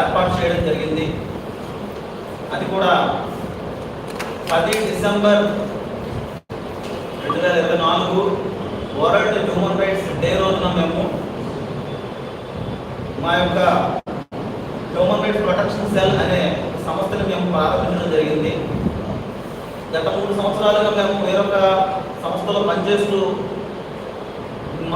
ఏర్పాటు చేయడం జరిగింది. అది కూడా పది డిసెంబర్ రెండు వేల ఇరవై నాలుగు వరల్డ్ హ్యూమన్ రైట్స్ డే రోజున మేము మా యొక్క హ్యూమన్ రైట్స్ ప్రొటెక్షన్ సెల్ అనే సంస్థను మేము ప్రారంభించడం జరిగింది. గత మూడు సంవత్సరాలుగా మేము వేరొక సంస్థలో పనిచేస్తూ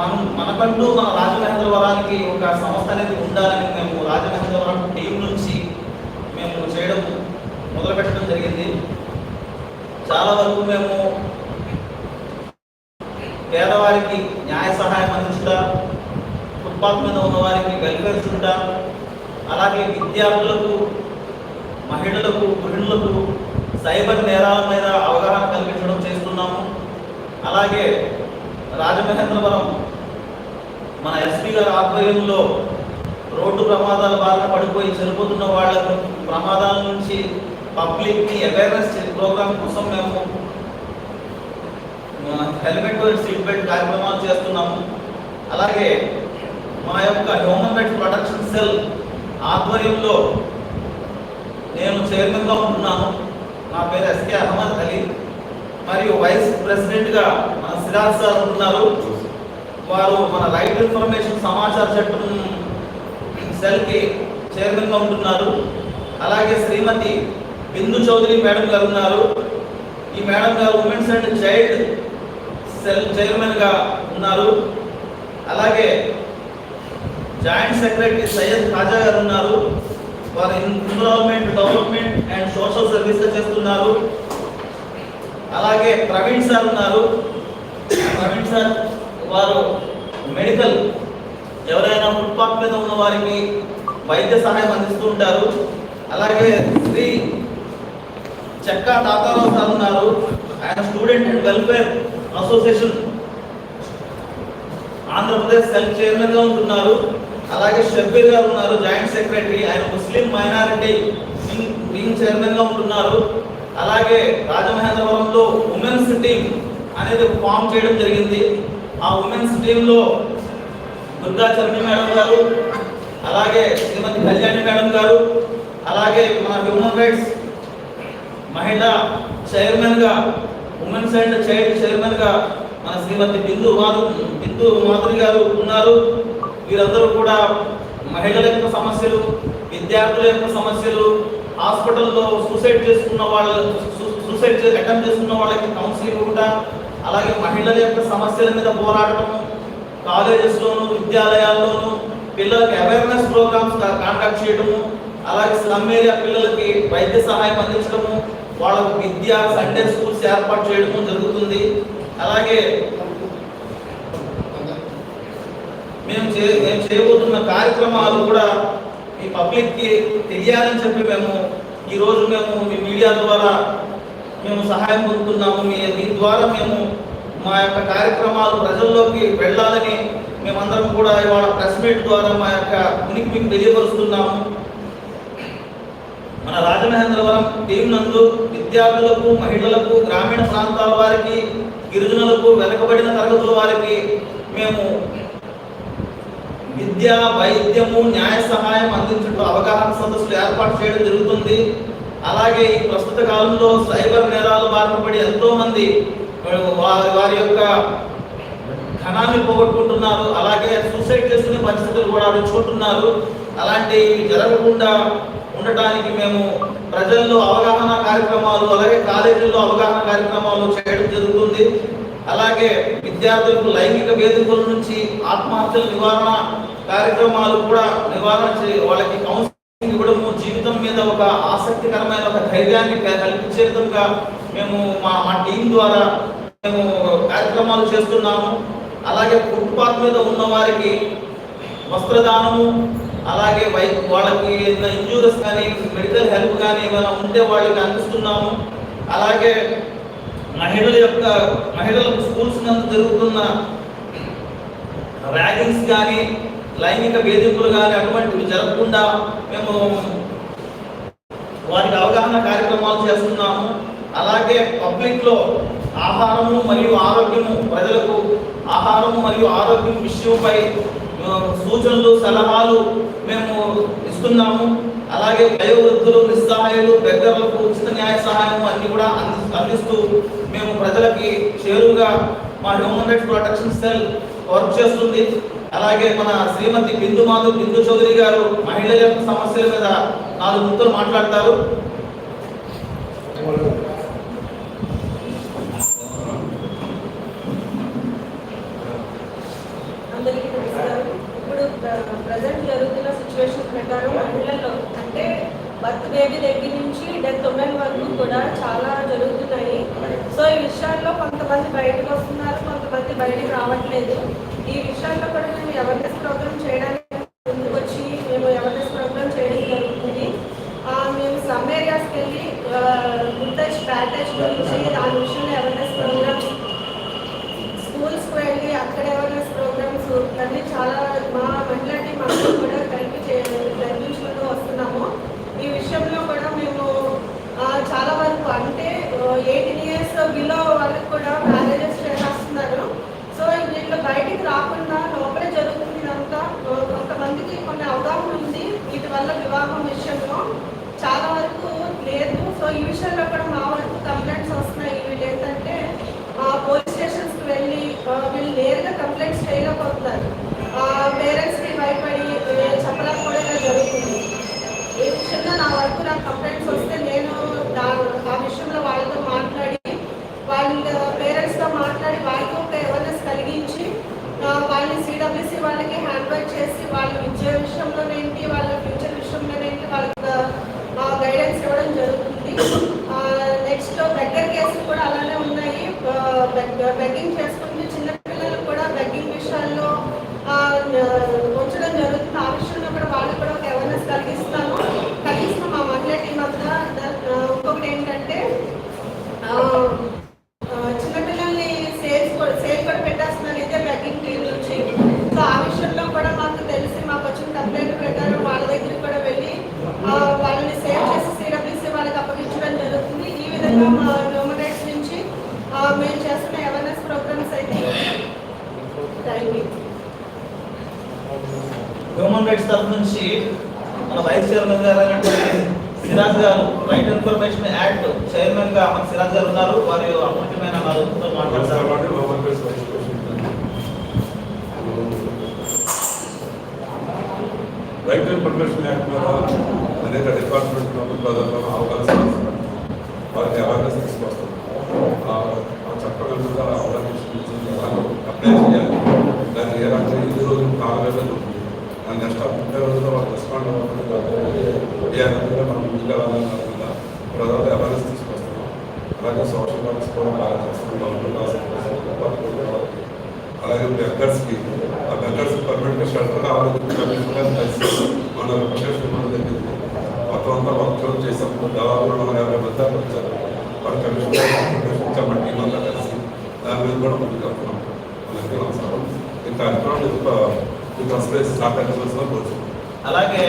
మనం మనకంటూ మన రాజమహేంద్రవరానికి ఒక సంస్థ అనేది ఉండాలని మేము రాజమహేంద్రవరం టీం నుంచి మేము చేయడం మొదలు పెట్టడం జరిగింది. చాలా వరకు మేము పేదవారికి న్యాయ సహాయం అందించుట ఫుట్పాత్ మీద ఉన్న వారికి వెల్ఫేర్ చుట్ట అలాగే విద్యార్థులకు మహిళలకు గృహిణులకు సైబర్ నేరాల మీద అవగాహన కల్పించడం చేస్తున్నాము. అలాగే రాజమహేంద్రవరం మన ఎస్పీ గారి ఆధ్వర్యంలో రోడ్డు ప్రమాదాల బారిన పడిపోయి చనిపోతున్న వాళ్ళకు ప్రమాదాల నుంచి పబ్లిక్కి అవేర్నెస్ ప్రోగ్రామ్ కోసం మేము హెల్మెట్ సీట్ బెల్ట్ కార్యక్రమాలు చేస్తున్నాము. అలాగే మా యొక్క హ్యూమన్ రైట్స్ ప్రొటెక్షన్ సెల్ ఆధ్వర్యంలో నేను చైర్మన్గా ఉంటున్నాను. నా పేరు ఎస్కే అహ్మద్ అలీ. మరియు వైస్ ప్రెసిడెంట్గా మన సిరాజ్ సార్ ఉంటున్నారు వారు మన రైట్ ఇన్ఫర్మేషన్ సమాచార చట్టం సెల్కి చైర్మన్గా ఉంటున్నారు. అలాగే శ్రీమతి బిందు చౌదరి మేడం గారు ఉన్నారు. ఈ మేడం గారు ఉమెన్స్ అండ్ చైల్డ్ సెల్ చైర్మన్గా ఉన్నారు. అలాగే జాయింట్ సెక్రటరీ సయ్యద్ ఖాజా గారు ఉన్నారు. వారు environment development and social service చేస్తున్నారు. అలాగే ప్రవీణ్ సార్ ఉన్నారు. ప్రవీణ్ సార్ వారు మెడికల్ ఎవరైనా ఫుట్పాత్ మీద ఉన్న వారికి వైద్య సహాయం అందిస్తూ ఉంటారు. అలాగే శ్రీ చెక్కా తాతారావు సార్ ఉన్నారు. ఆయన student and welfare association Andhra Pradesh cell చైర్మన్గా ఉంటున్నారు. అలాగే షబ్బీర్ గారు ఉన్నారు జాయింట్ సెక్రటరీ. ఆయన ముస్లిం మైనారిటీ వింగ్ వింగ్ చైర్మన్గా ఉంటున్నారు. అలాగే రాజమహేంద్రవరంలో ఉమెన్స్ టీమ్ అనేది ఫామ్ చేయడం జరిగింది. ఆ ఉమెన్స్ టీంలో దుర్గా చర్మి మేడం గారు అలాగే శ్రీమతి కళ్యాణి మేడం గారు అలాగే మన హ్యూమన్ రైట్స్ మహిళా చైర్మన్గా ఉమెన్స్ అండ్ చైల్డ్ చైర్మన్గా మన శ్రీమతి బిందు మాధు బిందు మాధురి గారు ఉన్నారు. వీరందరూ కూడా మహిళల యొక్క సమస్యలు విద్యార్థుల యొక్క సమస్యలు హాస్పిటల్లో సూసైడ్ చేసుకున్న వాళ్ళ సూసైడ్ అటెంప్ట్ చేసుకున్న వాళ్ళకి కౌన్సిలింగ్ కూడా అలాగే మహిళల యొక్క సమస్యల మీద పోరాడటము కాలేజెస్లోను విద్యాలయాల్లోనూ పిల్లలకి అవేర్నెస్ ప్రోగ్రామ్స్ కాంటాక్ట్ చేయడము అలాగే స్లమ్ ఏరియా పిల్లలకి వైద్య సహాయం అందించడము వాళ్ళకు విద్య సండే స్కూల్స్ ఏర్పాటు చేయడము జరుగుతుంది. అలాగే మేము చే మేము చేయబోతున్న కార్యక్రమాలు కూడా ఈ పబ్లిక్కి తెలియాలని చెప్పి మేము ఈరోజు మేము మీ మీడియా ద్వారా మేము సహాయం పొందుతున్నాము. మీ మీ ద్వారా మేము మా యొక్క కార్యక్రమాలు ప్రజల్లోకి వెళ్ళాలని మేమందరం కూడా ఇవాళ ప్రెస్ మీట్ ద్వారా మా యొక్క ఉనికి మీకు తెలియపరుస్తున్నాము. మన రాజమహేంద్రవరం టీం నందు విద్యార్థులకు మహిళలకు గ్రామీణ ప్రాంతాల వారికి గిరిజనులకు వెనుకబడిన తరగతుల వారికి మేము విద్య వైద్యము న్యాయ సహాయం అందించడం అవగాహన సదస్సులు ఏర్పాటు చేయడం జరుగుతుంది. అలాగే ఈ ప్రస్తుత కాలంలో సైబర్ నేరాలు బారిన పడి ఎంతో మంది వారి వారి యొక్క ధనాన్ని పోగొట్టుకుంటున్నారు. అలాగే సూసైడ్ చేసుకునే పరిస్థితులు కూడా తెచ్చుకుంటున్నారు అలాంటివి జరగకుండా ఉండటానికి మేము ప్రజల్లో అవగాహన కార్యక్రమాలు అలాగే కాలేజీల్లో అవగాహన కార్యక్రమాలు చేయడం జరుగుతుంది. అలాగే విద్యార్థులకు లైంగిక వేదికల నుంచి ఆత్మహత్యల నివారణ కార్యక్రమాలు కూడా నివారణ వాళ్ళకి కౌన్సిలింగ్ ఇవ్వడము జీవితం మీద ఒక ఆసక్తికరమైన ఒక ధైర్యాన్ని కల్పించే విధంగా మేము మా మా టీం ద్వారా మేము కార్యక్రమాలు చేస్తున్నాము. అలాగే ఫుట్పాత్ మీద ఉన్న వారికి వస్త్రదానము అలాగే వై వాళ్ళకి ఏదైనా ఇంజూరీస్ కానీ మెడికల్ హెల్ప్ కానీ ఏమైనా ఉంటే వాళ్ళకి అందిస్తున్నాము. అలాగే మహిళల యొక్క మహిళలకు స్కూల్స్ నందు జరుగుతున్న ర్యాగింగ్స్ కానీ లైంగిక వేధింపులు కానీ అటువంటివి జరగకుండా మేము వారికి అవగాహన కార్యక్రమాలు చేస్తున్నాము. అలాగే పబ్లిక్లో ఆహారము మరియు ఆరోగ్యము ప్రజలకు ఆహారము మరియు ఆరోగ్యం విషయంపై సూచనలు సలహాలు మేము ఇస్తున్నాము. అలాగే వయోవృద్ధులు నిస్సహాయులు పెద్దలకు ఉచిత న్యాయ సహాయం అన్ని కూడా అంది- అందిస్తూ మేము ప్రజలకి చేరువుగా మా human rights protection cell work చేస్తుంది. అలాగే మన శ్రీమతి బిందు మాధవ్ బిందు చౌదరి గారు మహిళల యొక్క సమస్యల మీద నాలుగు ముక్కలు మాట్లాడతారు. అందరికీ ఇప్పుడు ప్రజెంట్ జరుగుతున్న సిచ్యువేషన్ ప్రకారం మహిళల్లో అంటే బర్త్ బేబీ దగ్గర నుంచి డెత్ ఉమెన్ వరకు కూడా చాలా జరుగుతున్నాయి. సో ఈ విషయాల్లో కొంతమంది బయటకు వస్తున్నారు కొంతమంది బయటకు రావట్లేదు. ఈ విషయాల్లో కూడా మేము అవేర్నెస్ ప్రోగ్రామ్ చేయడానికి ముందుకు వచ్చి మేము అవేర్నెస్ ప్రోగ్రామ్ చేయడం జరుగుతుంది. మేము సమ్ ఏరియాస్కి వెళ్ళి గుడ్ టచ్ బ్యాడ్ టచ్ గురించి దాని విషయంలో అవేర్నెస్ ప్రోగ్రామ్స్ స్కూల్స్కి వెళ్ళి అక్కడ అవేర్నెస్ ప్రోగ్రామ్స్ అన్ని చాలా మా మహిళా టీం అందరూ కూడా కలిపి చే- జరిపించుకుంటూ వస్తున్నాము. ఈ విషయంలో కూడా మేము చాలా వరకు అంటే ఎయిటీన్ ఇయర్స్ బిలో వాళ్ళకి కూడా మ్యారేజెస్ చేసేస్తున్నారు సో వీళ్ళు బయటికి రాకుండా లోపలే జరుగుతుంది ఇదంతా ఆ, కొంతమందికి కొన్ని అవగాహన ఉంది వీటి వల్ల వివాహం విషయంలో చాలా వరకు లేదు సో ఈ విషయంలో కూడా మా వరకు కంప్లైంట్స్ వస్తున్నాయి వీళ్ళు ఏంటంటే పోలీస్ స్టేషన్స్కి వెళ్ళి ఆ, వీళ్ళు నేరుగా కంప్లైంట్స్ చేయలేకపోతున్నారు పేరెంట్స్కి భయపడి చెప్పలేకపోవడం జరుగుతుంది. ఏ విషయంలో నా వరకు నాకు కంప్లైంట్స్ వస్తే నేను దా ఆ విషయంలో వాళ్ళతో మాట్లాడి వాళ్ళ పేరెంట్స్తో మాట్లాడి వాళ్ళకి ఒక అవేర్నెస్ కలిగించి వాళ్ళని సిడబ్ల్యూసి వాళ్ళకి హ్యాండ్ బ్యాక్ చేసి వాళ్ళ విద్య విషయంలోనేంటి వాళ్ళ ఫ్యూచర్ విషయంలోనేంటి వాళ్ళకి గైడెన్స్ ఇవ్వడం జరుగుతుంది. నెక్స్ట్ దగ్గర కేసులు కూడా అలానే ఉన్నాయి. బెగ్గింగ్ చేసుకుంటే చిన్నపిల్లలు కూడా బెగ్గింగ్ విషయాల్లో ఆ, ఉంచడం జరుగుతుంది ఆ విషయంలో కూడా వాళ్ళకి కూడా ఒక అవేర్నెస్ కలిగిస్తాను కలిగిస్తాం మా మహిళా టీం అంతా దా- ఆ, ఇంకొకటి ఏంటంటే ఆ, ఆ, చిన్నపిల్లల్ని సేల్స్ కూడా సేల్ కూడా పెట్టేస్తున్నారు ఇదే బెగ్గింగ్ టీం నుంచి సో ఆ విషయంలో కూడా మాకు తెలిసి మాకు వచ్చిన కంప్లైంట్ ప్రకారం వాళ్ళ దగ్గరికి కూడా వెళ్ళి ఆ, వాళ్ళని సేవ్ చేసి సిడబ్ల్యూసీ వాళ్ళకి అప్పగించడం జరుగుతుంది ఈ విధంగా మా హ్యూమన్ రైట్స్ నుంచి ఆ, మేము చేస్తున్న అవేర్నెస్ ప్రోగ్రామ్స్ అయితే థ్యాంక్ యూ హ్యూమన్ రైట్స్ తరఫు నుంచి మన వైస్ చైర్మన్ గారు అయినటువంటి సిరాజ్ గారు రైట్ ఇన్ఫర్మేషన్ యాక్ట్ చైర్మన్గా మన సిరాజ్ గారు ఉన్నారు వారి అమూల్యమైన నాలుగుతో మాట్లాడతారు రైట్ ఇన్ఫర్మేషన్ యాక్ట్ మీద అనేక డిపార్ట్మెంట్ మనం అవకాశం వారికి అవేర్నెస్ తీసుకొస్తాం ఆ అవేర్నెస్ అప్లై చేయాలి? దాన్ని ఏ రకంగా ఎన్ని రోజులు కాలవేళ ఉంటుంది? నెక్స్ట్ ముప్పై రోజుల్లో వాళ్ళు రెస్పాండ్ అవ్వకుండా ఏ రకంగా మనం ముందుకు వెళ్ళాలని కాకుండా ప్రజలు అవేర్నెస్ తీసుకొస్తున్నాం. అలాగే సోషల్ వర్క్స్ కూడా బాగా చేస్తున్నాం గవర్నమెంట్ అలాగే బెక్కర్స్కి ఆ బెక్కర్స్ పర్మనెంట్ షెల్టర్ కావాలి కమిషన్ కలిసి మన రిప్రజెంటేషన్ మన దగ్గర మొత్తం అంతా వర్క్ చేసాం దాదాపు మన యాభై మంది దాకా వచ్చారు వాళ్ళ కమిషన్ ఇచ్చాం మన టీం అంతా కలిసి దాని మీద కూడా ముందుకు వెళ్తున్నాం అలాగే నమస్కారం ఈ సహకరించవలసిన అలాగే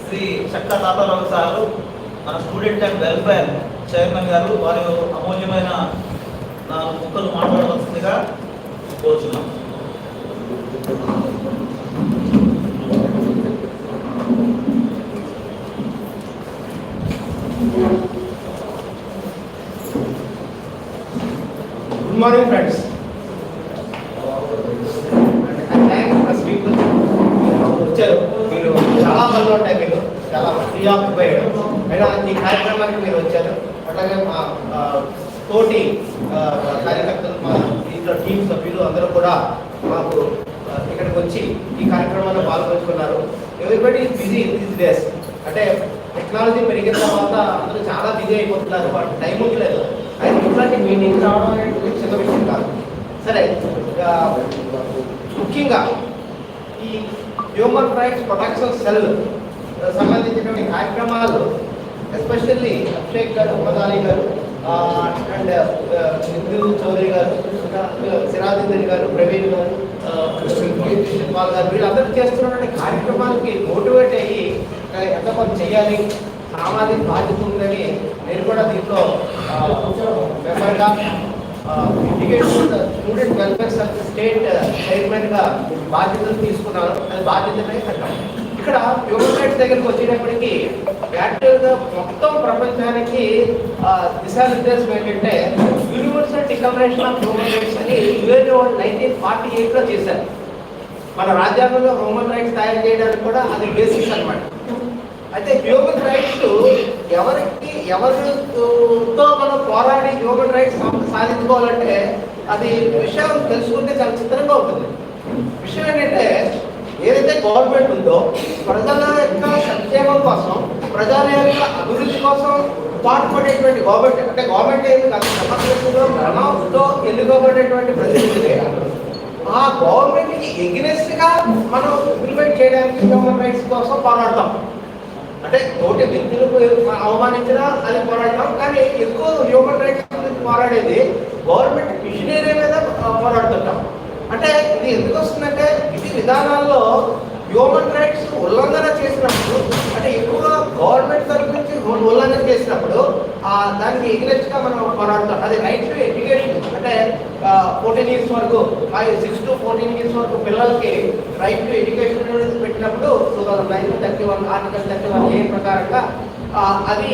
శ్రీ చక్క తాతారావు సారు మన స్టూడెంట్ అండ్ వెల్ఫేర్ చైర్మన్ గారు వారి అమూల్యమైన నాలుగు ముక్కలు మాట్లాడవలసిందిగా కోరుచున్నాం Good morning, friends. And I thank the people వచ్చారు మీరు చాలా పనులు ఉంటాయి మీరు చాలా ఫ్రీ ఆక్యుపైడ్ అయినా ఈ కార్యక్రమానికి మీరు వచ్చారు అట్లాగే మా ఆ, తోటి ఆ, కార్యకర్తలు మా ఇంట్లో టీం సభ్యులు అందరూ కూడా మాకు ఆ, ఇక్కడికి వచ్చి ఈ కార్యక్రమంలో పాల్గొంచుకున్నారు ఎవరిబడి బిజీ దీస్ డేస్ అంటే టెక్నాలజీ పెరిగిన తర్వాత అందరూ చాలా బిజీ అయిపోతున్నారు వాటి టైం ఉండలేదు అయితే ఇట్లాంటి మీటింగ్ రావడం అనేది చిన్న విషయం కాదు సరే ఆ, ముఖ్యంగా ఈ హ్యూమన్ రైట్స్ ప్రొటెక్షన్ సెల్ సంబంధించినటువంటి కార్యక్రమాలు ఎస్పెషల్లీ అభిషేక్ గారు మదాలి గారు అండ్ సింధు చౌదరి గారు సిరాజేంద్ర గారు ప్రవీణ్ గారు కృష్ణ పాల్ గారు. వీళ్ళందరూ చేస్తున్నటువంటి కార్యక్రమాలకి మోటివేట్ అయ్యి ఎంత కొంత చేయాలి సామాజిక బాధ్యత ఉందని నేను కూడా దీంట్లో మెంబర్గా education student welfare service state చైర్మన్గా బాధ్యతలు తీసుకున్నాను. అది బాధ్యతనే కట్టాం ఇక్కడ హ్యూమన్ రైట్స్ దగ్గరికి వచ్చేటప్పటికి యాక్చువల్గా మొత్తం ప్రపంచానికి దిశానిర్దేశం ఏంటంటే universal declaration of human rights అని యుఎన్ఓ నైన్టీన్ ఫార్టీ ఎయిట్లో చేశారు. మన రాజ్యాంగంలో హ్యూమన్ రైట్స్ తయారు చేయడానికి కూడా అది బేసిక్స్ అనమాట అయితే హ్యూమన్ రైట్స్ ఎవరికి ఎవరితో మనం పోరాడి హ్యూమన్ రైట్స్ సాధించుకోవాలంటే అది విషయం తెలుసుకుంటే చాలా చిత్రంగా ఉంటుంది. విషయం ఏంటంటే ఏదైతే గవర్నమెంట్ ఉందో ప్రజల యొక్క సంక్షేమం కోసం ప్రజల యొక్క అభివృద్ధి కోసం పాటుపడేటువంటి గవర్నమెంట్ అంటే గవర్నమెంట్ ఏది కాదు సమస్యలో ప్రణాళికతో ఎన్నుకోబడేటువంటి ప్రతినిధులే ఆ గవర్నమెంట్కి ఎగ్నెస్ట్గా ఎగ్నెస్ట్గా మనం ఇంప్లిమెంట్ చేయడానికి హ్యూమన్ రైట్స్ కోసం పోరాడతాం. అంటే తోటి వ్యక్తులకు అవమానించినా అది పోరాడతాం కానీ ఎక్కువ హ్యూమన్ రైట్స్ గురించి పోరాడేది గవర్నమెంట్ మిషనరీ మీద పోరాడుతుంటాం. అంటే ఇది ఎందుకు వస్తుందంటే ఇది విధానాల్లో హ్యూమన్ రైట్స్ ఉల్లంఘన చేసినప్పుడు అంటే ఎక్కువగా గవర్నమెంట్ తరఫు నుంచి ఉల్లంఘన చేసినప్పుడు దానికి ఎగ్నెస్ట్గా మనం పోరాడతాం. అది రైట్ టు ఎడ్యుకేషన్ అంటే ఫోర్టీన్ ఇయర్స్ వరకు సిక్స్ టు ఫోర్టీన్ ఇయర్స్ వరకు పిల్లలకి రైట్ టు ఎడ్యుకేషన్ అనేది పెట్టినప్పుడు two thousand nine thirty one article thirty one A ప్రకారంగా అది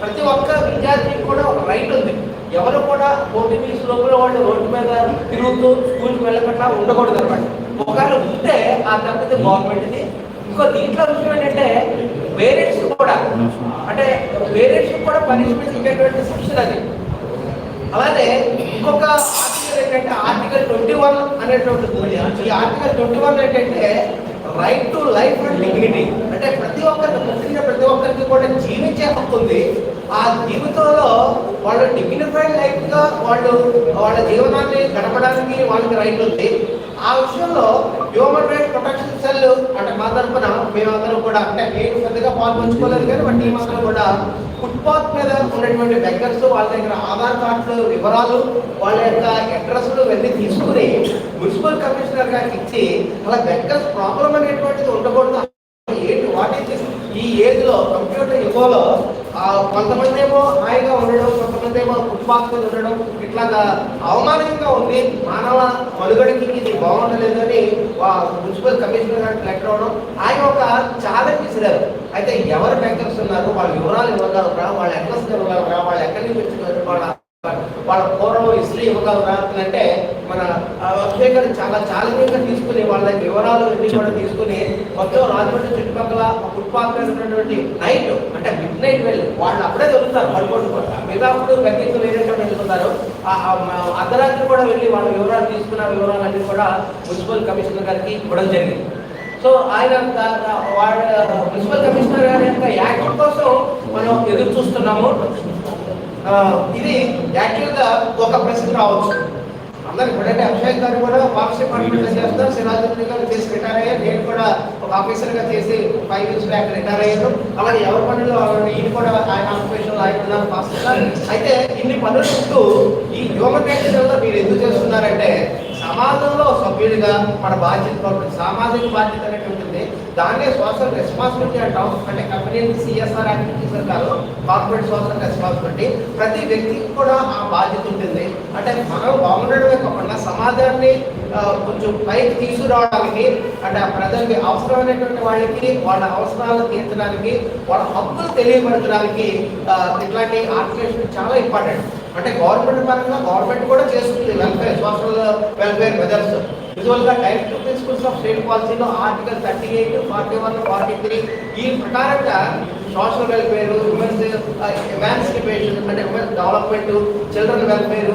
ప్రతి ఒక్క విద్యార్థికి కూడా ఒక రైట్ ఉంది. ఎవరు కూడా ఫోర్టీన్ ఇయర్స్ లోపల వాళ్ళు రోడ్డు మీద తిరుగుతూ స్కూల్కి వెళ్ళకుండా ఉండకూడదు అనమాట ఒకవేళ ఉంటే ఆ తప్పితే గవర్నమెంట్ది ఇంకో దీంట్లో విషయం ఏంటంటే పేరెంట్స్ కూడా అంటే పేరెంట్స్ కూడా పనిష్మెంట్ ఇచ్చేటువంటి శిక్షణ అది. అలానే ఇంకొక ఆర్టికల్ ఏంటంటే ఆర్టికల్ ట్వంటీ వన్ అనేటువంటిది ఈ ఆర్టికల్ ట్వంటీ వన్ ఏంటంటే right to life and dignity అంటే ప్రతి ఒక్కరికి ముఖ్యంగా ప్రతి ఒక్కరికి కూడా జీవించే హక్కు ఉంది. ఆ జీవితంలో వాళ్ళు డిగ్నిఫైడ్ లైఫ్గా వాళ్ళు వాళ్ళ జీవనాన్ని గడపడానికి వాళ్ళకి రైట్ ఉంది. ఆ విషయంలో హ్యూమన్ రైట్ ప్రొటెక్షన్ సెల్ అంటే మా తరఫున మేమందరం కూడా అంటే నేను పెద్దగా పాల్పంచుకోలేదు కానీ మా టీం అందరం కూడా ఫుట్పాత్ మీద ఉన్నటువంటి బెగ్గర్స్ వాళ్ళ దగ్గర ఆధార్ కార్డులు వివరాలు వాళ్ళ యొక్క అడ్రస్లు ఇవన్నీ తీసుకుని మున్సిపల్ కమిషనర్ గారికి ఇచ్చి అలా బెగ్గర్స్ ప్రాబ్లం అనేటువంటిది ఉండకూడదు. ఏంటి? వాట్ ఈ ఏజ్లో కంప్యూటర్ యుగంలో కొంతమంది ఏమో హాయిగా ఉండడం కొంతమంది ఏమో ఫుట్పాత్ ఉండడం ఇట్లాగా అవమానంగా ఉంది మానవ మనుగడకి ఇది బాగుండలేదని ఆ, మున్సిపల్ కమిషనర్ గారికి లెటర్ అవడం ఆయన ఒక ఛాలెంజ్ ఇచ్చినారు అయితే ఎవరు బ్యాంకర్స్ ఉన్నారు? వాళ్ళ వివరాలు ఇవ్వగలరా? వాళ్ళ అడ్రస్ ఇవ్వగలరా? వాళ్ళు ఎక్కడి నుంచి వాళ్ళ వాళ్ళ పూర్వం హిస్టరీ యువకాలు అని మన ఆ, అక్షయ్ చాలా ఛాలెంజింగ్ తీసుకుని వాళ్ళ వివరాలు అన్ని కూడా తీసుకుని మొత్తం రాజమండ్రి చుట్టుపక్కల ఫుట్పాత్ మీద ఉన్నటువంటి నైట్ అంటే మిడ్ నైట్ వెళ్ళి వాళ్ళు అప్పుడే దొరుకుతారు పడుకోండి మిగతా అప్పుడు గంగితో వేరే వెళ్తున్నారు. ఆ- అర్ధరాత్రి కూడా వెళ్ళి వాళ్ళ వివరాలు తీసుకున్న వివరాలన్నీ కూడా మున్సిపల్ కమిషనర్ గారికి ఇవ్వడం జరిగింది. సో ఆయన వాళ్ళ మున్సిపల్ కమిషనర్ గారి యొక్క యాక్ట్ కోసం మనం ఎదురు చూస్తున్నాము. ఇది యాక్చువల్గా ఒక ప్రశ్న రావచ్చు. అందరికి ఇప్పుడంటే అభిషేక్ గారు కూడా డిపార్ట్మెంట్లో చేస్తారు సిరాజుద్దీ గారు చేసి రిటైర్ అయ్యారు. నేను కూడా ఒక ఆఫీసర్గా చేసి ఫైవ్ ఇయర్స్ బ్యాక్ రిటైర్ అయ్యాను. అలాగే ఎవరి పనులు ఈయన కూడా ఆయన ఆక్యుపేషన్ ఆయన ఫాస్ట్ అయితే ఇన్ని పనులు ఉంటూ ఈ హ్యూమన్ రైట్స్ వల్ల మీరు ఎందుకు చేస్తున్నారంటే సమాజంలో సభ్యుడిగా మన బాధ్యత సామాజిక బాధ్యత అనేది ఉంటుంది దాన్నే సోషల్ రెస్పాన్సిబిలిటీ అంటాం. అంటే కంపెనీ సిఎస్ఆర్ యాక్టివిటీస్ అంటారు కార్పొరేట్ సోషల్ రెస్పాన్సిబిలిటీ. ప్రతి వ్యక్తికి కూడా ఆ బాధ్యత ఉంటుంది. అంటే మనం బాగుండడమే కాకుండా సమాజాన్ని కొంచెం పైకి తీసుకురావడానికి అంటే ఆ ప్రజలకి అవసరమైనటువంటి వాళ్ళకి వాళ్ళ అవసరాలు తీర్చడానికి వాళ్ళ హక్కులు తెలియపరచడానికి ఇట్లాంటి ఆర్గనైజేషన్ చాలా ఇంపార్టెంట్. అంటే గవర్నమెంట్ పరంగా గవర్నమెంట్ కూడా చేస్తుంది welfare social welfare measures usual type two principles of state పాలసీలో article thirty eight forty one forty three ఈ ప్రకారంగా సోషల్ వెల్ఫేర్ ఉమెన్స్ ఎమాన్సిపేషన్ అంటే ఉమెన్స్ డెవలప్మెంట్ చిల్డ్రన్ వెల్ఫేర్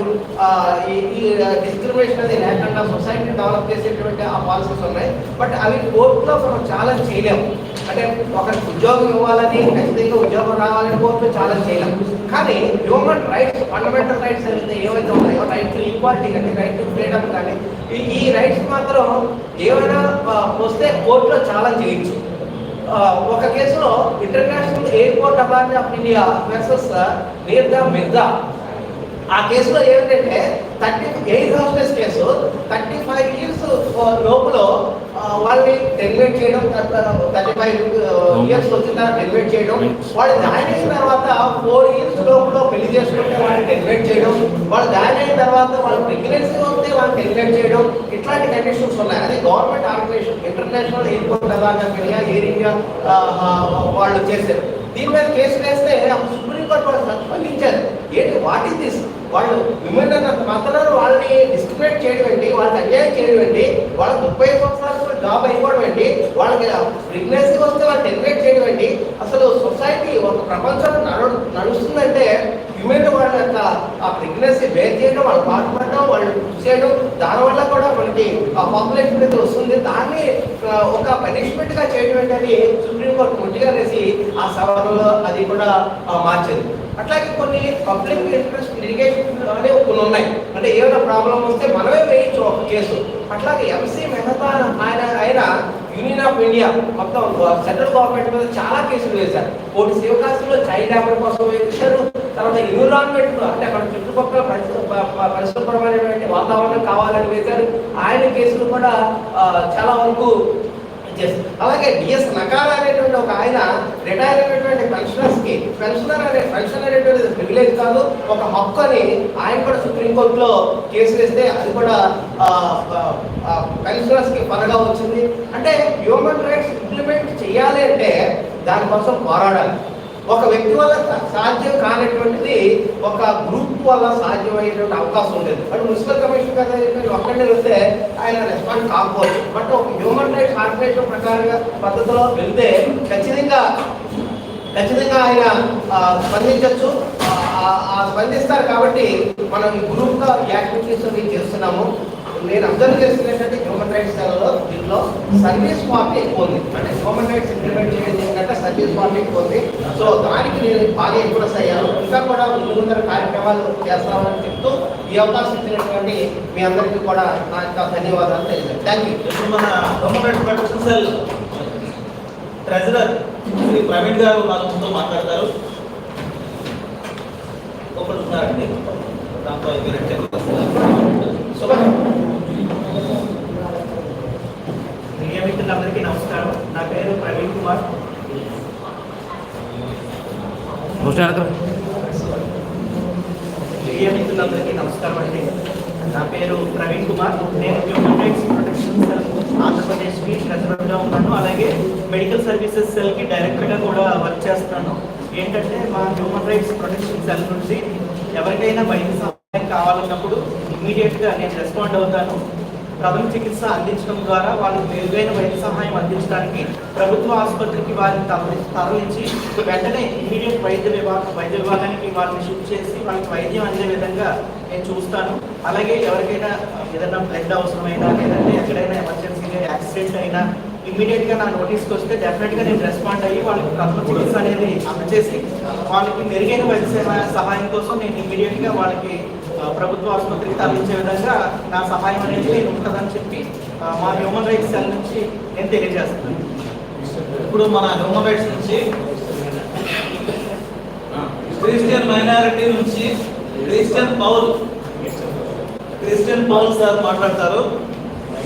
ఈ డిస్క్రిమినేషన్ uh, అనేది లేకుండా సొసైటీ డెవలప్ చేసేటువంటి ఆ పాలసీస్ ఉన్నాయి. బట్ అవి కోర్టులో మనం చాలా చేయలేము. అంటే ఒక ఉద్యోగం ఇవ్వాలని ఖచ్చితంగా ఉద్యోగం రావాలని కోర్టులో చాలా చేయలేం. కానీ హ్యూమన్ రైట్స్ ఫండమెంటల్ రైట్స్ అయితే ఏవైతే ఉన్నాయో రైట్ టు ఈక్వాలిటీ కానీ రైట్ టు ఫ్రీడమ్ కానీ ఈ- రైట్స్ మాత్రం ఏమైనా వస్తే కోర్టులో చాలా చేయొచ్చు ఒక కేసులో international airport authority of India versus Mirda Mirda ఆ కేసులో ఏమిటంటే thirty eight houseless case thirty five years లోపల వాళ్ళని డెలివేట్ చేయడం థర్టీ ఫైవ్ ఇయర్స్ వచ్చిన తర్వాత చేయడం వాళ్ళు జాయిన్ అయిన తర్వాత ఫోర్ ఇయర్స్ లోపల పెళ్ళి చేసుకుంటే వాళ్ళని డెలివేట్ చేయడం వాళ్ళు జాయిన్ అయిన తర్వాత వాళ్ళ ప్రెగ్నెన్సీ ఉంటే వాళ్ళని డెలివేట్ చేయడం ఇట్లాంటి కండిషన్స్ ఉన్నాయి. అది government organization international airport authority Air India వాళ్ళు చేశారు. దీని మీద కేసు వేస్తే సుప్రీంకోర్టు వాళ్ళు స్పందించారు ఏంటి వాట్ ఇస్ దిస్ వాళ్ళు విమెన్ అన్నంత వాళ్ళని డిస్క్రిమినేట్ చేయడం ఏంటి వాళ్ళకి అన్యాయం చేయడం ఏంటి వాళ్ళకి ముప్పై సంవత్సరాలు జాబ్ అయిపోవడం ఏంటి వాళ్ళకి ప్రెగ్నెన్సీ వస్తే వాళ్ళు టెర్మినేట్ చేయడం ఏంటి అసలు సొసైటీ ఒక ప్రపంచం నడు నడుస్తుందంటే విమెన్ వాళ్ళ యొక్క ఆ ప్రెగ్నెన్సీ బేర్ చేయడం వాళ్ళు బాధపడడం వాళ్ళు చేయడం దానివల్ల కూడా మనకి ఆ పాపులేషన్ అయితే వస్తుంది. దాన్ని ఒక పనిష్మెంట్గా చేయడం ఏంటని సుప్రీంకోర్టు ముందుగా అనేసి ఆ సవాలు అది కూడా మార్చింది అట్లాగే కొన్ని పబ్లిక్ ఇంట్రెస్ట్ లిటిగేషన్ అనేవి కొన్ని ఉన్నాయి అంటే ఏమైనా ప్రాబ్లం వస్తే మనమే వేయించు ఒక కేసు. అట్లాగే ఎంసీ మెహతా ఆయన ఆయన యూనియన్ ఆఫ్ ఇండియా మొత్తం సెంట్రల్ గవర్నమెంట్ మీద చాలా కేసులు వేశారు. కోటి శివకాశంలో చైల్డ్ లేబర్ కోసం వేశారు తర్వాత ఎన్విరాన్మెంట్ అంటే అక్కడ చుట్టుపక్కల పరిశుభ్రమైనటువంటి వాతావరణం కావాలని వేశారు. ఆయన కేసులు కూడా చాలా వరకు చేస్తారు అలాగే డిఎస్ నకాల అనేటువంటి ఒక ఆయన రిటైర్ అయినటువంటి పెన్షనర్స్కి పెన్షనర్ అనే పెన్షన్ అనేటువంటి ప్రివిలేజ్ కాదు ఒక హక్కు అని ఆయన కూడా సుప్రీంకోర్టులో కేసు వేస్తే అది కూడా పెన్షనర్స్కి వచ్చింది. అంటే హ్యూమన్ రైట్స్ ఇంప్లిమెంట్ చేయాలి అంటే దానికోసం పోరాడాలి. ఒక వ్యక్తి వల్ల సాధ్యం కానటువంటిది ఒక గ్రూప్ వల్ల సాధ్యమయ్యేటువంటి అవకాశం ఉండేది. బట్ మున్సిపల్ కమిషన్ కదా చెప్పి ఒక్కడిని వెళ్తే ఆయన రెస్పాండ్ కాకపోవచ్చు. బట్ ఒక హ్యూమన్ రైట్స్ ఆర్గనైజేషన్ ప్రకారంగా పద్ధతిలో వెళ్తే ఖచ్చితంగా ఖచ్చితంగా ఆయన స్పందించవచ్చు ఆ, స్పందిస్తారు కాబట్టి మనం గ్రూప్గా గ్రూప్గా యాక్టివిటీస్ చేస్తున్నాము. నేను అబ్జర్వ్ చేస్తున్నట్టు హ్యూమన్ రైట్స్ దీంట్లో సర్వీస్ పార్టీ ఎక్కువ ఉంది. అంటే హ్యూమన్ రైట్స్ ఇంప్లిమెంట్ చేయడం సర్వీస్ ఎక్కువ ఉంది సో దానికి నేను బాగా ఇంప్రెస్ అయ్యాను. ఇంకా కూడా ముందు ముందర కార్యక్రమాలు చేస్తామని చెప్తూ ఈ అవకాశం ఇచ్చినటువంటి మీ అందరికీ కూడా నా యొక్క ధన్యవాదాలు తెలియజేస్తాను. థ్యాంక్ యూ ఇప్పుడు మన సెల్ ట్రెజరర్ శ్రీ ప్రవీణ్ గారు ముందు మాట్లాడతారు. ఒకరు ఉన్నారండి దాంతో మీడియా మిత్రులందరికీ నమస్కారం. నా పేరు ప్రవీణ్ కుమార్. మీడియా మిత్రులందరికీ నమస్కారం అండి. నా పేరు ప్రవీణ్ కుమార్. నేను హ్యూమన్ రైట్స్ ప్రొటెక్షన్ సెల్ ఆంధ్రప్రదేశ్కి ట్రెజరర్గా ఉన్నాను. అలాగే మెడికల్ సర్వీసెస్ సెల్కి డైరెక్టర్గా కూడా వర్క్ చేస్తున్నాను. ఏంటంటే మా హ్యూమన్ రైట్స్ ప్రొటెక్షన్ సెల్ నుంచి ఎవరికైనా వైద్య సహాయం కావాలన్నప్పుడు ఇమీడియట్గా నేను రెస్పాండ్ అవుతాను. ప్రథమ చికిత్స అందించడం ద్వారా వాళ్ళకి మెరుగైన వైద్య సహాయం అందించడానికి ప్రభుత్వ ఆసుపత్రికి వారిని తరలి- తరలించి వెంటనే ఇమీడియట్ వైద్య విభాగం వైద్య విభాగానికి వాళ్ళని షిఫ్ట్ చేసి వాళ్ళకి వైద్యం అందే విధంగా నేను చూస్తాను. అలాగే ఎవరికైనా ఏదైనా బ్లడ్ అవసరమైనా లేదంటే ఎక్కడైనా ఎమర్జెన్సీగా యాక్సిడెంట్ అయినా ఇమీడియట్గా నా నోటీస్కి వస్తే డెఫినెట్గా నేను రెస్పాండ్ అయ్యి వాళ్ళకి ప్రథమ చికిత్స అనేది అందజేసి వాళ్ళకి మెరుగైన వైద్య సహాయం కోసం నేను ఇమీడియట్గా వాళ్ళకి ప్రభుత్వ ఆసుపత్రికి తరలించే విధంగా నా సహాయం అనేది నేను ఉంటుందని చెప్పి మా హ్యూమన్ రైట్స్ సెల్ నుంచి నేను తెలియజేస్తున్నాను. ఇప్పుడు మన హ్యూమన్ రైట్స్ నుంచి క్రిస్టియన్ మైనారిటీ నుంచి Christian Paul. Christian Paul sir మాట్లాడతారు.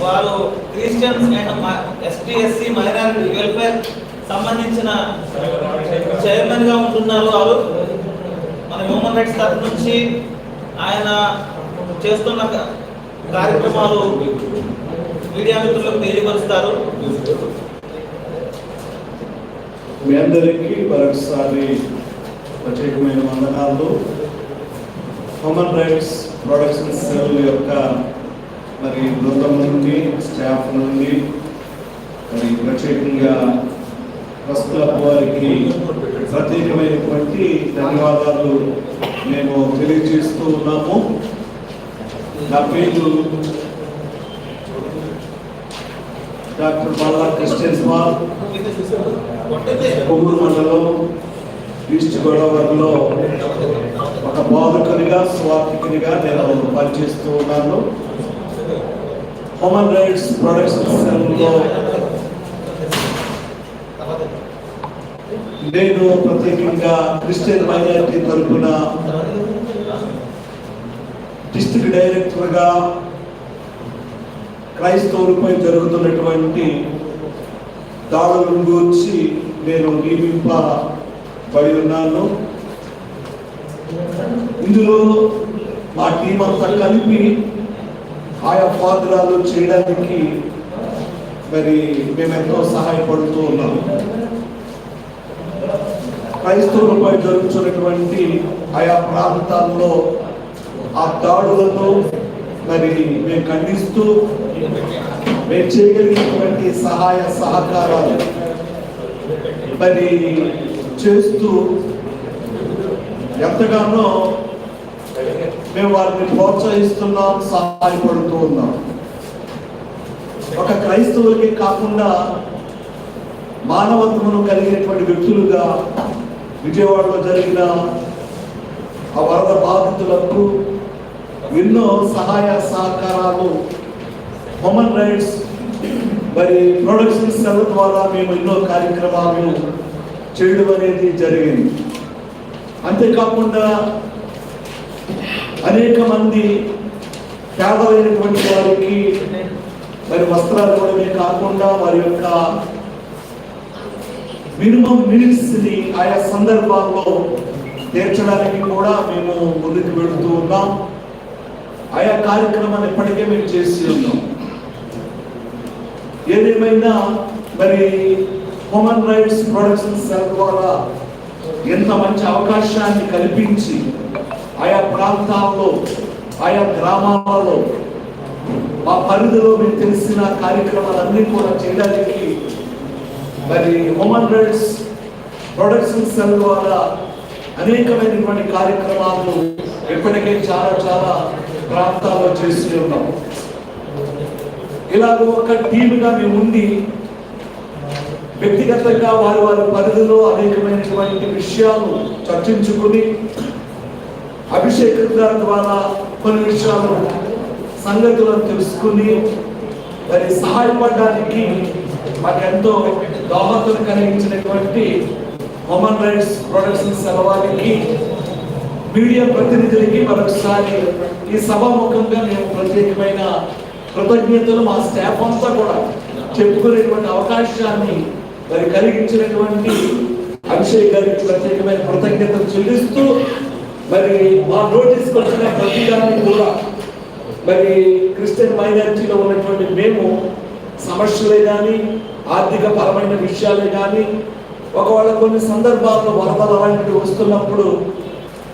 వారు Christians and ST SC minority welfare సంబంధించిన చైర్మన్గా ఉంటున్నారు వారు. మన హ్యూమన్ రైట్స్ తరఫు నుంచి ఆయన చేస్తున్న కార్యక్రమాలు మీడియా మిత్రులకు తెలియపరుస్తారు. మీ అందరికీ మరొకసారి ప్రత్యేకమైన వందనాలు. హ్యూమన్ రైట్స్ ప్రొడక్షన్ సెల్ యొక్క మరి బృందం నుండి స్టాఫ్ నుండి మరి ప్రత్యేకంగా ప్రస్తుత వారికి ప్రత్యేకమైనటువంటి ధన్యవాదాలు. మేము తెలియజేస్తూ ఉన్నాము. నా పేరు doctor Bala Christian small Kovvur మండలం ఈస్ట్ గోదావరిలో ఒక బాధకునిగా స్వార్థికునిగా నేను పనిచేస్తూ ఉన్నాను. హ్యూమన్ రైట్స్ ప్రొడక్షన్ నేను ప్రత్యేకంగా క్రిస్టియన్ మైనారిటీ తరఫున డిస్ట్రిక్ట్ డైరెక్టర్గా క్రైస్తవులపై జరుగుతున్నటువంటి దాడులను గురించి నేను నియమింపబడి ఉన్నాను. ఇందులో మా టీం అంతా కలిపి ఆయా పాత్రలు చేయడానికి మరి మేము ఎంతో సహాయపడుతూ ఉన్నాము. క్రైస్తవులపై జరుగుతున్నటువంటి ఆయా ప్రాంతాల్లో ఆ దాడులను మరి మేము ఖండిస్తూ మేము చేయగలిగినటువంటి సహాయ సహకారాలు మరి చేస్తూ ఎంతగానో మేము వారిని ప్రోత్సహిస్తున్నాం సహాయపడుతూ ఉన్నాం. ఒక క్రైస్తవులకి కాకుండా మానవత్వమును కలిగినటువంటి వ్యక్తులుగా విజయవాడలో జరిగిన ఆ వరద బాధితులకు ఎన్నో సహాయ సహకారాలు హ్యూమన్ రైట్స్ మరి ప్రొడక్షన్ సెల్ ద్వారా మేము ఎన్నో కార్యక్రమాలు చేయడం అనేది జరిగింది. అంతేకాకుండా అనేక మంది పేదలైనటువంటి వారికి మరి వస్త్రాలు ఇవ్వడమే కాకుండా వారి యొక్క మినిమం నీడ్స్ని ఆయా సందర్భాల్లో తీర్చడానికి కూడా మేము ముందుకు వెళుతూ ఉన్నాం. ఆయా కార్యక్రమాన్ని ఇప్పటికే మేము చేసి ఉన్నాం. ఏదేమైనా మరి హ్యూమన్ రైట్స్ ప్రొడక్షన్ సెల్ ద్వారా ఎంత మంచి అవకాశాన్ని కల్పించి ఆయా ప్రాంతాల్లో ఆయా గ్రామాలలో మా పరిధిలో మీకు తెలిసిన కార్యక్రమాలన్నీ కూడా చేయడానికి మరి హ్యూమన్ రైట్స్ ప్రొడక్షన్ సెల్ ద్వారా అనేకమైనటువంటి కార్యక్రమాలు ఇప్పటికే చాలా చాలా ప్రాంతాల్లో చేస్తూ ఉన్నాం. ఇలాగ ఒక టీముగా మేము ఉండి వ్యక్తిగతంగా వారి వారి పరిధిలో అనేకమైనటువంటి విషయాలు చర్చించుకుని అభిషేక్ గారి ద్వారా కొన్ని విషయాలు సంగతులను తెలుసుకుని మరి సహాయపడడానికి మాకెంతో దోహదం కలిగించినటువంటి హ్యూమన్ రైట్స్ ప్రొడక్షన్ సెలవానికి మీడియా ప్రతినిధులకి మరొకసారి ఈ సభాముఖంగా మేము ప్రత్యేకమైన కృతజ్ఞతలు మా స్టాఫ్ అంతా కూడా చెప్పుకునేటువంటి అవకాశాన్ని మరి కలిగించినటువంటి అభిషేక్ గారికి ప్రత్యేకమైన కృతజ్ఞతలు చెల్లిస్తూ మరి మా నోటీస్ వచ్చిన ప్రతి దాన్ని కూడా మరి క్రిస్టియన్ మైనారిటీలో ఉన్నటువంటి మేము సమస్యలే కానీ ఆర్థిక పరమైన విషయాలే కానీ ఒకవేళ కొన్ని సందర్భాల్లో వరదలు అలాంటివి వస్తున్నప్పుడు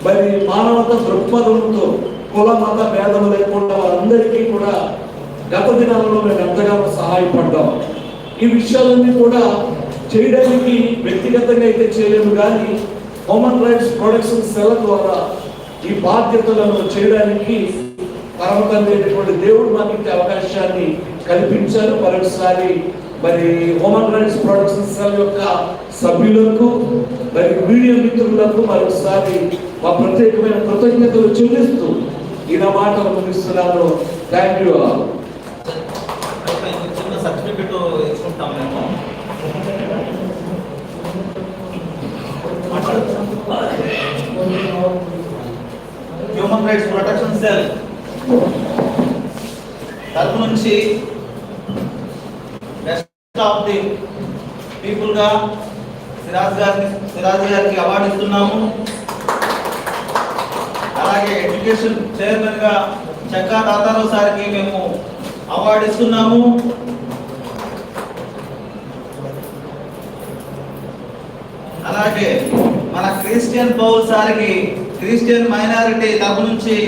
మరి మానవత దృక్పథంతో కుల మత భేదం లేకుండా వారందరికీ కూడా గత దినాలలో మేము ఎంతగానో సహాయపడ్డాం. ఈ విషయాలన్నీ కూడా చేయడానికి వ్యక్తిగతంగా అయితే చేయలేము కానీ హ్యూమన్ రైట్స్ ప్రొడక్షన్ సెల ద్వారా ఈ బాధ్యతలను చేయడానికి పరమతండ్రి దేవుడు మాకు ఇంత అవకాశాన్ని కల్పించారు. మరొకసారి మరి హ్యూమన్ రైట్స్ ప్రొడక్షన్ సెల్ యొక్క సభ్యులకు మరి మీడియా మిత్రులకు మరొకసారి మా ప్రత్యేకమైన కృతజ్ఞతలు చెల్లిస్తూ ఈ నా మాటలు ముగిస్తున్నాను. థ్యాంక్ యూ చిన్న సర్టిఫికెట్ ఇచ్చుకుంటాం మేము హ్యూమన్ రైట్స్ ప్రొటెక్షన్ సెల్ తరపు నుంచి ఆఫ్ ది పీపుల్గా సిరాజ్ గారికి సిరాజ్ గారికి అవార్డు ఇస్తున్నాము. అలాగే ఎడ్యుకేషన్ చైర్మన్గా చక్కా తాతారావు సార్కి మేము అవార్డు ఇస్తున్నాము. అలాగే మన క్రిస్టియన్ పౌల్ సార్కి క్రిస్టియన్ మైనారిటీ తరపు నుంచి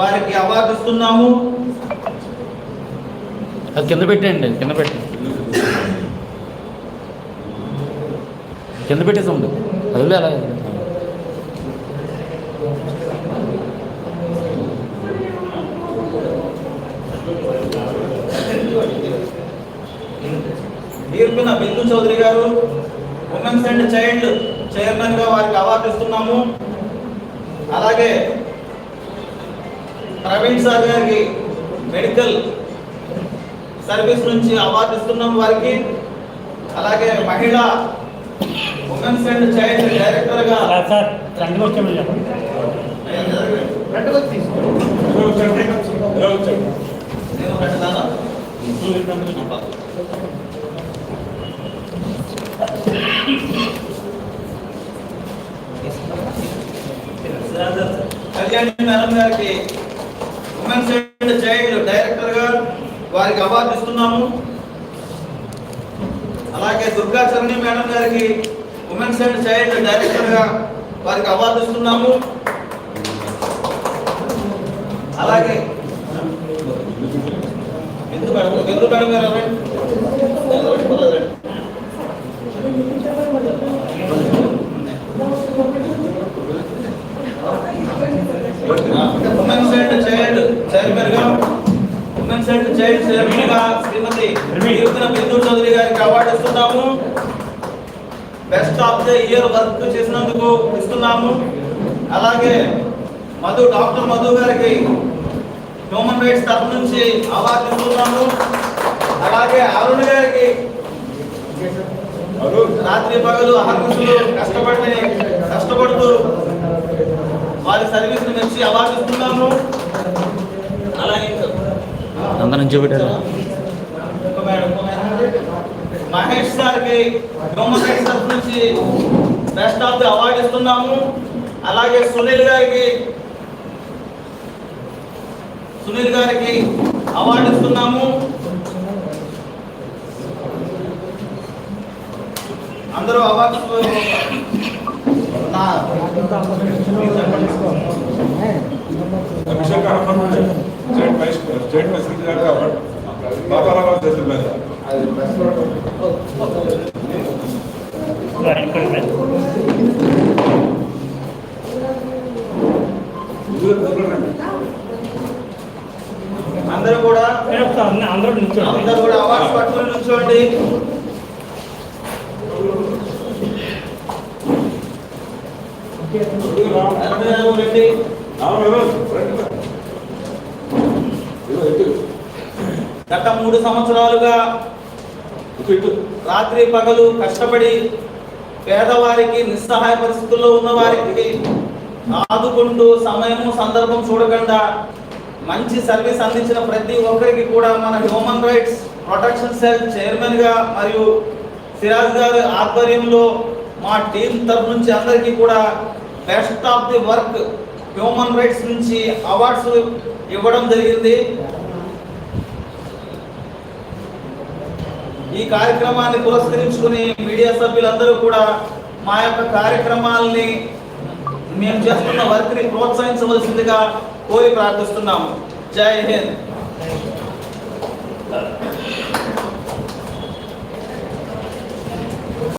వారికి అవార్డు ఇస్తున్నాము. అది కింద పెట్టండి కింద పెట్టండి. కింద పెట్టేసి ఉంది అది అలా తీర్పిన బిందు చౌదరి గారు ఉమెన్స్ అండ్ చైల్డ్ చైర్మన్గా వారికి అవార్డు ఇస్తున్నాము. అలాగే ప్రవీణ్ సార్ గారికి మెడికల్ సర్వీస్ నుంచి అవార్డు ఇస్తున్నాం వారికి. అలాగే మహిళా కన్సల్ట్ చైల్డ్ డైరెక్టర్గా సార్ రెండు మేడం గారికి ఉమెన్ డైరెక్టర్ గారు వారికి అవార్డు ఇస్తున్నాము. అలాగే దుర్గాచరణి మేడం గారికి ఉమెన్స్ అండ్ చైల్డ్ డైరెక్టర్గా వారికి అవార్డు ఇస్తున్నాము. అలాగే ఎందుకు మేడం? ఎందుకు మేడం గారు. ఉమెన్స్ అండ్ చైల్డ్ చైర్మన్గా ఉమెన్స్ అండ్ చైల్డ్ చైర్మన్గా శ్రీమతి బిందు చౌదరి గారికి అవార్డు ఇస్తున్నాము. Best of the year work చేసినందుకు ఇస్తున్నాము. అలాగే మధు డాక్టర్ మధు గారికి హ్యూమన్ రైట్స్ తరఫు నుంచి అవార్డు ఇస్తున్నాము. అలాగే అరుణ్ గారికి రాత్రి పగలు అహర్నిశలు కష్టపడి కష్టపడుతూ వారి సర్వీస్ మెచ్చి అవార్డు ఇస్తున్నాము. అలాగే అందరం చూపెట్టారు. మహేష్ సార్కి హ్యూమన్ రైట్స్ నుంచి బెస్ట్ ఆఫ్ ది అవార్డు ఇస్తున్నాము. అలాగే సునీల్ గారికి సునీల్ గారికి అవార్డు ఇస్తున్నాము. అందరూ అవార్డు నా Abhishek Ahmed state vice state president గారు కాబట్టి బాబారావు అందరూ కూడా అందరూ నిల్చోండి అందరూ కూడా అవార్డ్స్ పట్టుకొని ఇటు. గత మూడు సంవత్సరాలుగా. రాత్రి పగలు కష్టపడి పేదవారికి నిస్సహాయ పరిస్థితుల్లో ఉన్న వారికి ఆదుకుంటూ సమయము సందర్భం చూడకుండా మంచి సర్వీస్ అందించిన ప్రతి ఒక్కరికి కూడా మన హ్యూమన్ రైట్స్ ప్రొటెక్షన్ సెల్ చైర్మన్గా మరియు సిరాజ్ గారి ఆధ్వర్యంలో మా టీం తరఫు నుంచి అందరికీ కూడా best of the work human rights నుంచి అవార్డ్స్ ఇవ్వడం జరిగింది. ఈ కార్యక్రమాన్ని పురస్కరించుకుని మీడియా సభ్యులందరూ కూడా మా యొక్క కార్యక్రమాల్ని మేము చేస్తున్న వర్క్ని ప్రోత్సహించవలసిందిగా కోరి ప్రార్థిస్తున్నాము. జై హింద్.